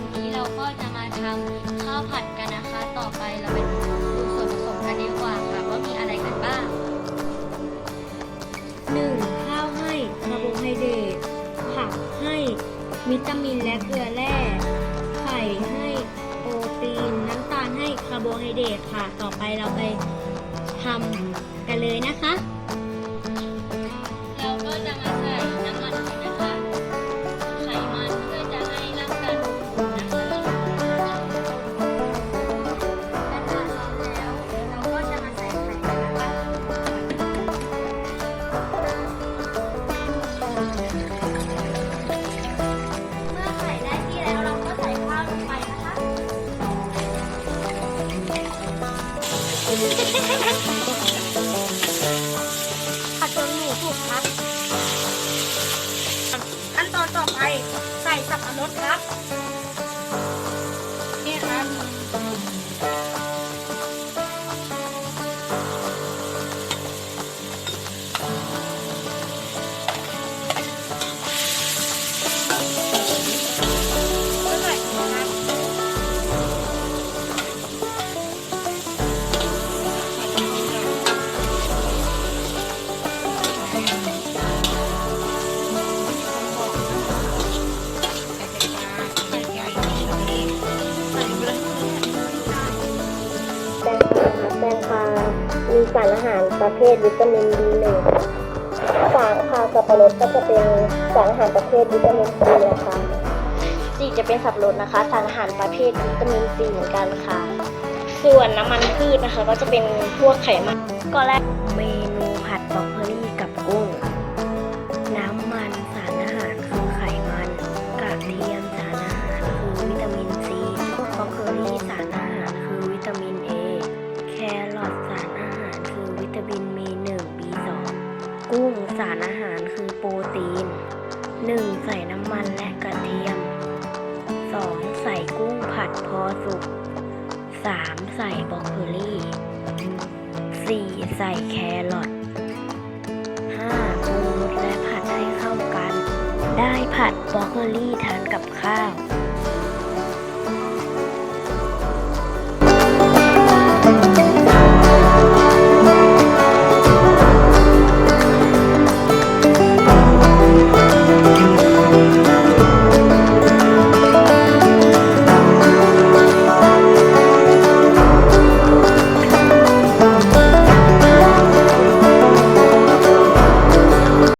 วันนี้เราก็จะมาทำข้าวผัดกันนะคะ ต่อไปเราไปดูส่วนผสมกันดีกว่าค่ะว่ามีอะไรกันบ้าง 1. ข้าวให้คาร์โบไฮเดรตผักให้วิตามินและเกลือแร่ไข่ให้โปรตีนน้ำตาลให้คาร์โบไฮเดรตค่ะ ต่อไปเราไปทำกันเลยนะคะ ผัดจนหมูสุกครับ ขั้นตอนต่อไปใส่สับปะรดครับ สารอาหารประเภทวิตามิน B1 สารค่ะสับปะรดก็จะเป็นสารอาหารประเภทวิตามิน C นะคะจีจะเป็นสับปะรดนะคะ สารอาหารประเภทวิตามิน C เหมือนกันค่ะ ส่วนน้ำมันพืชนะคะ ก็จะเป็นพวกไขมันก็แรกเมนูผัดบรอกโคลีกับกุ้ง กุ้งสารอาหารคือโปรตีน 1. ใส่น้ำมันและกระเทียม 2. ใส่กุ้งผัดพอสุก 3. ใส่บรอกโคลี 4. ใส่แครอท 5. ปรุงรสและผัดให้เข้ากัน ได้ผัดบรอกโคลีทานกับข้าว